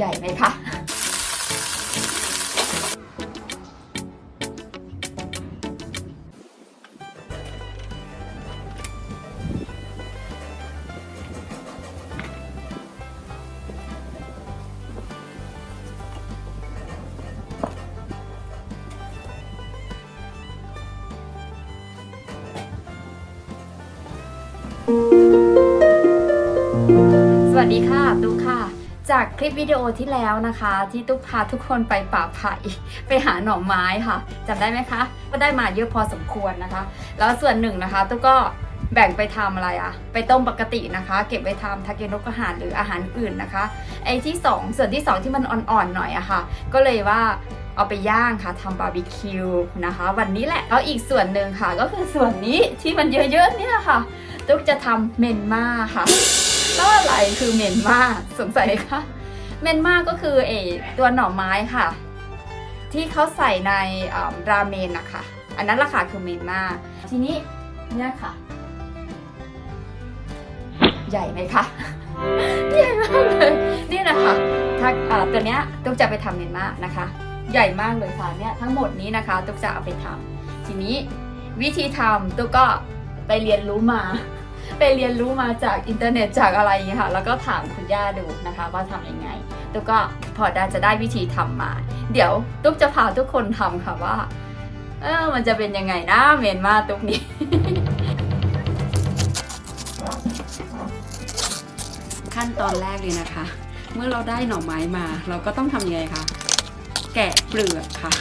ใหญ่ไหมคะสวัสดีค่ะ ตุ๊กค่ะ จากคลิปวิดีโอที่แล้วนะคะ ที่ตุ๊กพาทุกคนไปป่าไผ่ไปหาหน่อไม้ค่ะจำได้ไหมคะ ก็ได้มาเยอะพอสมควรนะคะ แล้วส่วนหนึ่งนะคะตุ๊กก็แบ่งไปทำอะไรอะไปต้มปกตินะคะ เก็บไปทำทาเกนกอาหารหรืออาหารอื่นนะคะไอ้ที่สองส่วนที่สองที่มันอ่อนๆหน่อยอะค่ะ ก็เลยว่าเอาไปย่างค่ะทำบาร์บีคิวนะคะ วันนี้แหละแล้วอีกส่วนหนึ่งค่ะ ก็คือส่วนนี้ที่มันเยอะๆเนี่ยค่ะ ตุ๊กจะทำเมนมาค่ะ แล้วอะไรคือเมนมาสงสัยไหมคะเมนมาก็คือเอตัวหน่อไม้ค่ะ ที่เขาใส่ในราเมนนะคะอันนั้นราคาคือเมนมาทีนี้เนี่ยค่ะ ใหญ่ไหมคะใหญ่มากเลยนี่นะคะถ้าอ่าตัวเนี้ยตุ๊กจะไปทำเมนมานะคะ ใหญ่มากเลยค่ะเนี่ยทั้งหมดนี้นะคะตุ๊กจะเอาไปทำทีนี้วิธีทำตุ๊กก็ไปเรียนรู้มา ไปเรียนรู้มาจากอินเทอร์เน็ตจากอะไรอย่างเงี้ยค่ะ แล้วก็ถามคุณย่าดูนะคะว่าทำยังไงตุ๊กก็พอได้จะได้วิธีทำมา เดี๋ยวตุ๊กจะพาทุกคนทำค่ะว่า เออมันจะเป็นยังไงนะเมนมาตุ๊กนี้ขั้นตอนแรกเลยนะคะ เมื่อเราได้หน่อไม้มา เราก็ต้องทำยังไงคะแกะเปลือกค่ะ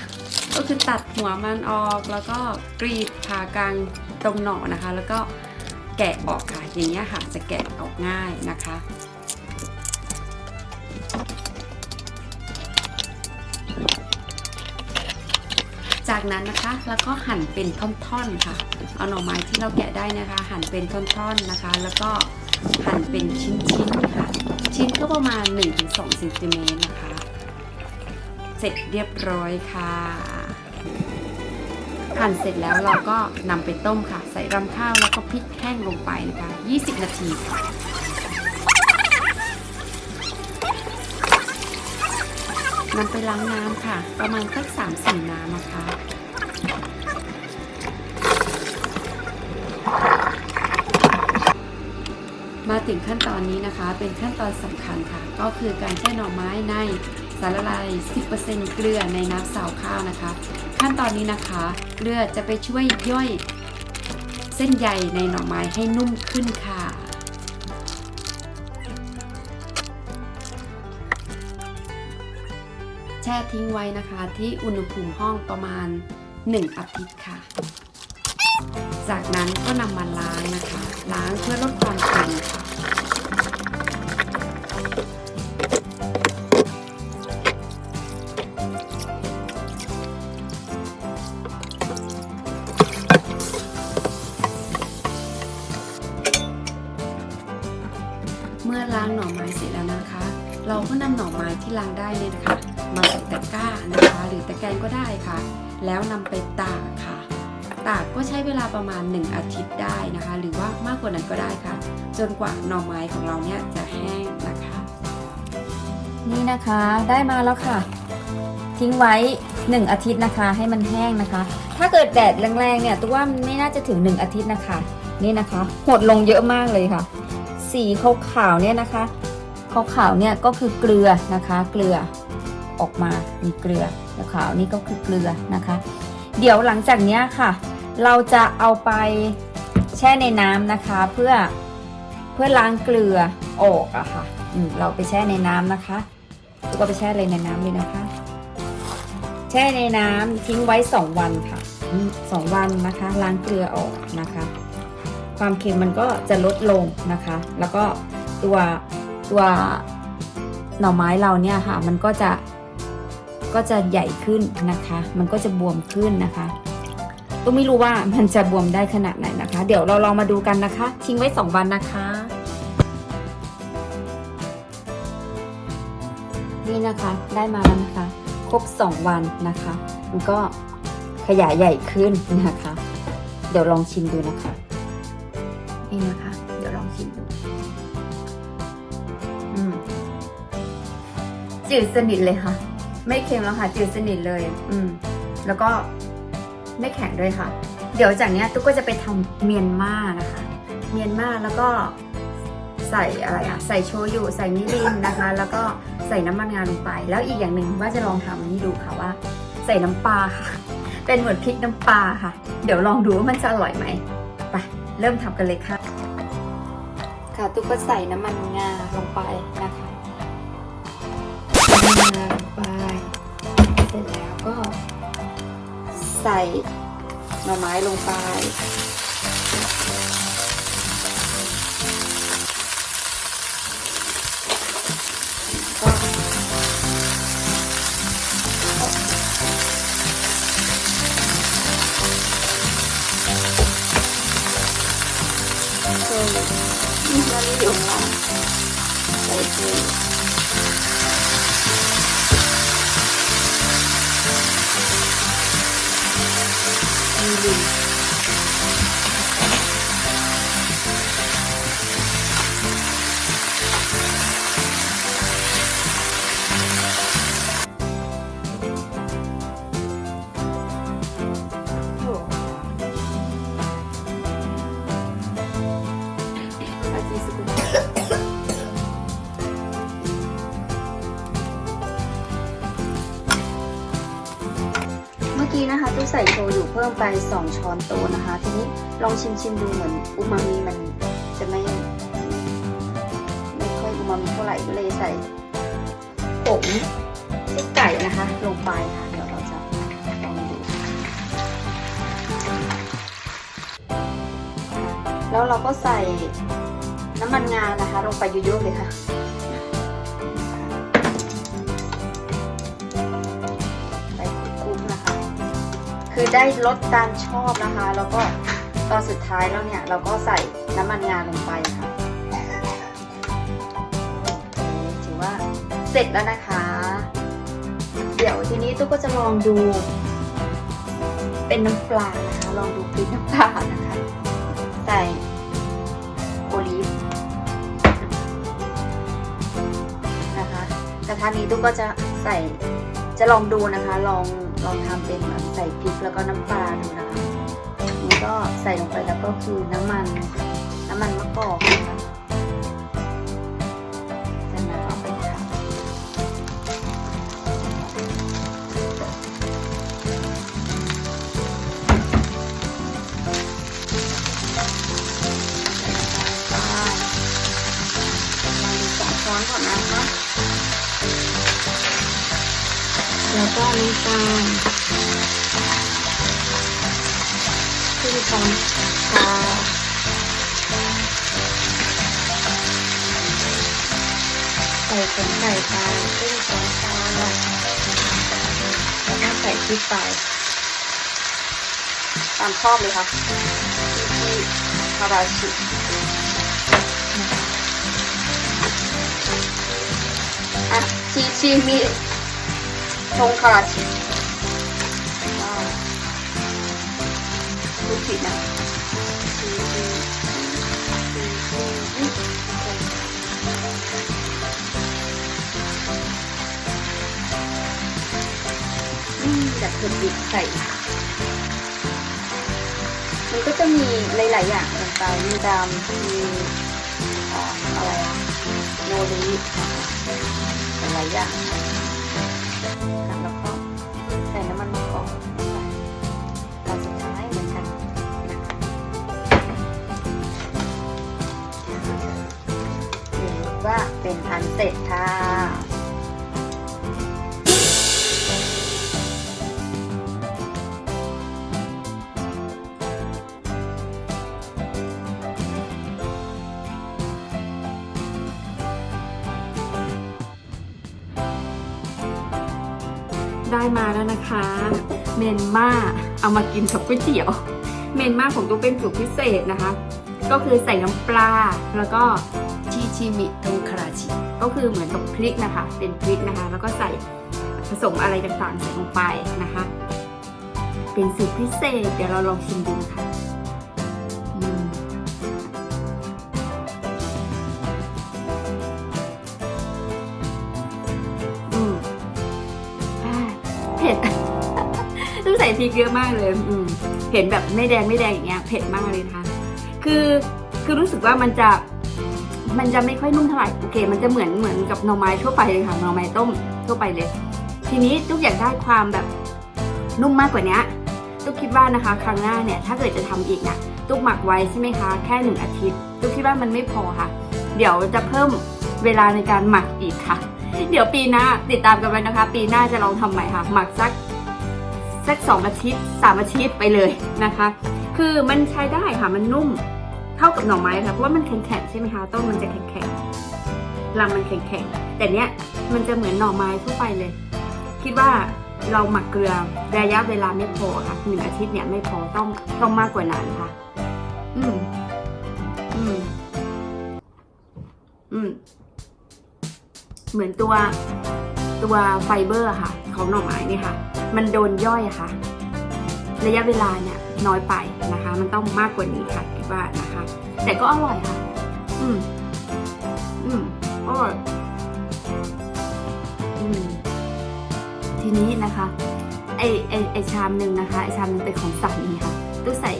ก็คือตัดหัวมันออกแล้วก็กรีดผ่ากลางตรงหน่อนะคะ แล้วก็ แกะออกค่ะ อย่างเงี้ยค่ะจะแกะออกง่ายนะคะ จากนั้นนะคะแล้วก็หั่นเป็นท่อนๆค่ะ เอาหน่อไม้ที่เราแกะได้นะคะ หั่นเป็นท่อนๆนะคะ แล้วก็หั่นเป็นชิ้นๆค่ะ ชิ้นก็ประมาณ 1-2เซนติเมตรนะคะ เสร็จเรียบร้อยค่ะ หั่นเสร็จแล้วเราก็นำไปต้มค่ะ ใส่รำข้าวแล้วก็พริกแห้งลงไปนะคะ 20 นาทีค่ะนำไปล้างน้ำค่ะ ประมาณสักสามสี่น้ำนะคะ มาถึงขั้นตอนนี้นะคะ เป็นขั้นตอนสำคัญค่ะ ก็คือการแช่หน่อไม้ในสารละลาย 10%เกลือในน้ำสาวข้าวนะคะ ขั้นตอนนี้นะคะ เกลือจะไปช่วยย่อยเส้นใยในหน่อไม้ให้นุ่มขึ้นค่ะแช่ทิ้งไว้นะคะที่อุณหภูมิห้องประมาณ 1 อาทิตย์ค่ะ จากนั้นก็นำมาล้างนะคะ ล้างเพื่อลดความเค็มค่ะ เราก็นำหน่อไม้ที่ล้างได้เนี่ยนะคะ มาใส่ตะกร้านะคะ หรือตะแกรงก็ได้ค่ะ แล้วนำไปตากค่ะ ตากก็ใช้เวลาประมาณ 1 อาทิตย์ได้นะคะ หรือว่ามากกว่านั้นก็ได้ค่ะ จนกว่าหน่อไม้ของเราเนี่ยจะแห้งนะคะ นี่นะคะได้มาแล้วค่ะ ทิ้งไว้ 1 อาทิตย์นะคะ ให้มันแห้งนะคะ ถ้าเกิดแดดแรงๆเนี่ยตัวว่ามันไม่น่าจะถึง 1 อาทิตย์นะคะ นี่นะคะหดลงเยอะมากเลยค่ะ สีขาวๆเนี่ยนะคะ ขาวๆเนี่ยก็คือเกลือนะคะ เกลือออกมามีเกลือขาวนี่ก็คือเกลือนะคะ เดี๋ยวหลังจากเนี้ยค่ะ เราจะเอาไปแช่ในน้ำนะคะ เพื่อเพื่อล้างเกลือออกอะค่ะเราไปแช่ในน้ำนะคะแล้วก็ไปแช่เลยในน้ำเลยนะคะ แช่ในน้ำทิ้งไว้2วันค่ะสองวันนะคะ ล้างเกลือออกนะคะ ความเค็มมันก็จะลดลงนะคะ แล้วก็ตัว ตัวหน่อไม้เราเนี่ยค่ะ มันก็จะก็จะใหญ่ขึ้นนะคะ มันก็จะบวมขึ้นนะคะต้องไม่รู้ว่ามันจะบวมได้ขนาดไหนนะคะ เดี๋ยวเราลองมาดูกันนะคะ ทิ้งไว้ 2 วันนะคะ นี่นะคะได้มาแล้วนะคะ ครบ 2 วันนะคะ มันก็ขยายใหญ่ขึ้นนะคะ เดี๋ยวลองชิมดูนะคะ นี่นะคะ จืดสนิทเลยค่ะ ไม่เค็มแล้วค่ะ จืดสนิทเลย อืม แล้วก็ไม่แข็งด้วยค่ะ เดี๋ยวจากเนี้ยตุ๊กก็จะไปทำเมียนมานะคะ เมียนมาแล้วก็ใส่อะไรอะใส่โชยุใส่มิรินนะคะ แล้วก็ใส่น้ำมันงาลงไป แล้วอีกอย่างหนึ่งว่าจะลองทำนี่ดูค่ะว่า ใส่น้ำปลาค่ะ เป็นเหมือนพริกน้ำปลาค่ะ เดี๋ยวลองดูว่ามันจะอร่อยไหมไปเริ่มทำกันเลยค่ะ ค่ะตุ๊กก็ใส่น้ำมันงาลงไปนะคะ ลงไป เสร็จแล้วก็ ใส่หน่อไม้ลงไป ก็โชยุนี่มันอยู่ข้างล่างใส่โชยุมี ดี พิ่มไป 2 ช้อนโต๊ะนะคะ ทีนี้ลองชิมชิมดูเหมือนอูมามิมันจะไม่ไม่ค่อยอูมามิเท่าไหร่ก็เลยใส่ผงซุปไก่นะคะ ลงไปค่ะเดี๋ยวเราจะลองดูแล้วเราก็ใส่น้ำมันงานะคะ ลงไปเยอะๆเลยค่ะ คือได้ลดการชอบนะคะ แล้วก็ตอนสุดท้ายแล้วเนี่ยเราก็ใส่น้ำมันงาลงไปค่ะถือว่าเสร็จแล้วนะคะ เดี๋ยวทีนี้ตุ๊กก็จะลองดู เป็นน้ำปลานะคะ ลองดูพริกน้ำปลานะคะ ใส่โอลีฟนะคะกระทะนี้ตุ๊กก็จะใส่ จะลองดูนะคะ ลองลองทำเป็นแบบใส่พริกแล้วก็น้ำปลาดูนะคะนี่ก็ใส่ลงไปแล้วก็คือน้ำมัน น้ำมันมะกอกนะคะจากนั้นก็เอาไปค่ะใส่ลองดูสองช้อนก่อนนะคะ แล้วก็น้ำตาลครึ่งช้อนชาใส่ผงไก่ไปครึ่งช้อนชาแล้วก็ใส่พริกไป ตามชอบเลยค่ะที่คาราชิอะชีชีมี ชงคาราชิดูผิดนะอืมแบบเผ็ดดิบใส่ มันก็จะมีหลาย ๆ อย่างลงไปมีดำมีอะไรอะโนริหลายอย่าง ว่าเป็นอันเสร็จค่ะ ได้มาแล้วนะคะ เมนมาเอามากินกับก๋วยเตี๋ยว เมนมาของตัวเป็นสูตรพิเศษนะคะ ก็คือใส่น้ำปลาแล้วก็ ชิชิมิทงคาราชิก็คือเหมือนกับพริกนะคะ เป็นพริกนะคะ แล้วก็ใส่ผสมอะไรต่างๆใส่ลงไปนะคะ เป็นสูตรพิเศษ เดี๋ยวเราลองชิมดูค่ะอืมอืมผ็ดต้องใส่พริกเยอะมากเลย อืมเห็นแบบไม่แดงไม่แดงอย่างเงี้ย เผ็ดมากเลยนะคะ คือคือรู้สึกว่ามันจะ มันจะไม่ค่อยนุ่มเท่าไหร่ โอเค มันจะเหมือนเหมือนกับหน่อไม้ทั่วไปเลยค่ะหน่อไม้ต้มทั่วไปเลย ทีนี้ตุ๊กอยากได้ความแบบนุ่มมากกว่านี้ตุ๊กคิดว่านะคะ ครั้งหน้าเนี่ยถ้าเกิดจะทำอีกนะตุ๊กหมักไว้ใช่ไหมคะ แค่หนึ่งอาทิตย์ตุ๊กคิดว่ามันไม่พอค่ะ เดี๋ยวจะเพิ่มเวลาในการหมักอีกค่ะ เดี๋ยวปีหน้าติดตามกันไว้นะคะ ปีหน้าจะลองทำใหม่ค่ะ หมักสักสักสองอาทิตย์สามอาทิตย์ไปเลยนะคะ คือมันใช้ได้ค่ะมันนุ่ม เท่ากับหน่อไม้ค่ะเพราะว่ามันแข็งๆใช่ไหมคะต้นมันจะแข็งๆลำมันแข็งๆแต่เนี้ยมันจะเหมือนหน่อไม้ทั่วไปเลย คิดว่าเราหมักเกลือระยะเวลาไม่พอค่ะหนึ่งอาทิตย์เนี่ยไม่พอต้องต้องมากกว่านั้นค่ะ อืมอืมอืมเหมือนตัวตัวไฟเบอร์ค่ะของหน่อไม้นี่ค่ะ มันโดนย่อยค่ะ ระยะเวลาเนี่ยน้อยไปนะคะ มันต้องมากกว่านี้ค่ะคิดว่านะ แต่ก็อร่อยค่ะ อืม อืม อร่อย อืม ทีนี้นะคะ ไอไอไอชามหนึ่งนะคะ ไอชามหนึ่งเป็นของสามีค่ะตู้ใส่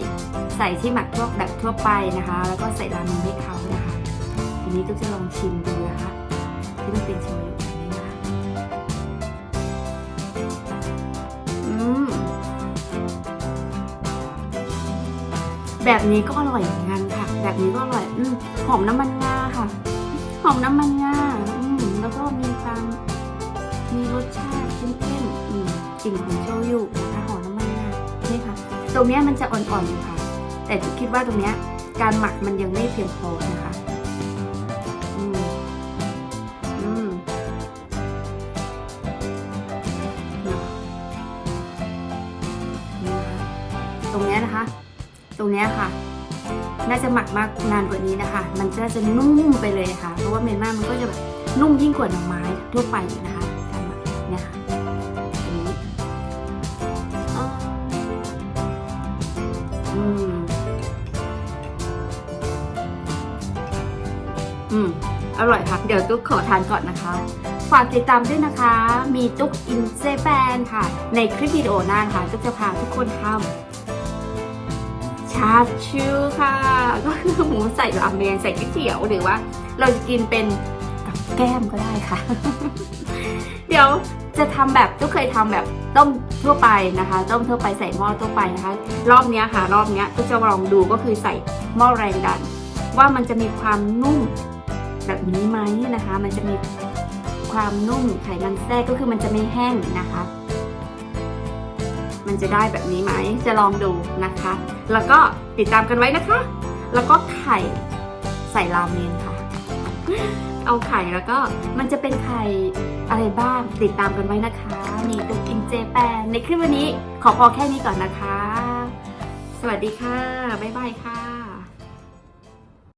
ใส่ที่หมักทั่วแบบทั่วไปนะคะ แล้วก็ใส่ราเมงให้เขานะคะ ทีนี้ตุ๊กจะลองชิมดูนะคะ ที่มันเป็นโชยุแบบนี้นะคะ อืม แบบนี้ก็อร่อยนะ แบบนี้ก็อร่อยอืมหอมน้ำมันงาค่ะ หอมน้ำมันงาอืมแล้วก็มีความมีรสชาติเข้มๆอืมกลิ่นของโชยุนะคะหอมน้ำมันงานี่ค่ะ ตรงเนี้ยมันจะอ่อนๆอยู่ค่ะ แต่คิดว่าตรงเนี้ยการหมักมันยังไม่เพียงพอนะคะอืมอืมตรงเนี้ยนะคะ ตรงเนี้ยค่ะ น่าจะหมักมากนานกว่านี้นะคะ มันจะจะนุ่มไปเลยค่ะ เพราะว่าเมนมามันก็จะแบบนุ่มยิ่งกว่าหน่อไม้ทั่วไปนะคะการหมักเนี่ยค่ะอืมอืมอร่อยค่ะ เดี๋ยวตุ๊กขอทานก่อนนะคะ ฝากติดตามด้วยนะคะ มีตุ๊กอินเจแปนค่ะ ในคลิปวิดีโอหน้านะคะตุ๊กจะพาทุกคนทำ ชาชูค่ะ ก็คือหมูใส่ราเมนใส่ก๋วยเตี๋ยวหรือว่า เราจะกินเป็นกับแก้มก็ได้ค่ะ เดี๋ยวจะทำแบบตุ๊กเคยทำแบบต้มทั่วไปนะคะ ต้มทั่วไปใส่หม้อทั่วไปนะคะ รอบนี้ค่ะ รอบนี้ยตุ๊กจะลองดูก็คือใส่หม้อแรงดัน ว่ามันจะมีความนุ่มแบบนี้ไหมนะคะ มันจะมีความนุ่มไขมันแทรกก็คือมันจะไม่แห้งนะคะ มันจะได้แบบนี้ไหม จะลองดูนะคะ แล้วก็ติดตามกันไว้นะคะ แล้วก็ไข่ใส่ราเมนค่ะ เอาไข่แล้วก็มันจะเป็นไข่อะไรบ้างติดตามกันไว้นะคะมีตุ๊กอินเจแปนในคลิปวันนี้ขอพอแค่นี้ก่อนนะคะ สวัสดีค่ะ บ๊ายบายค่ะ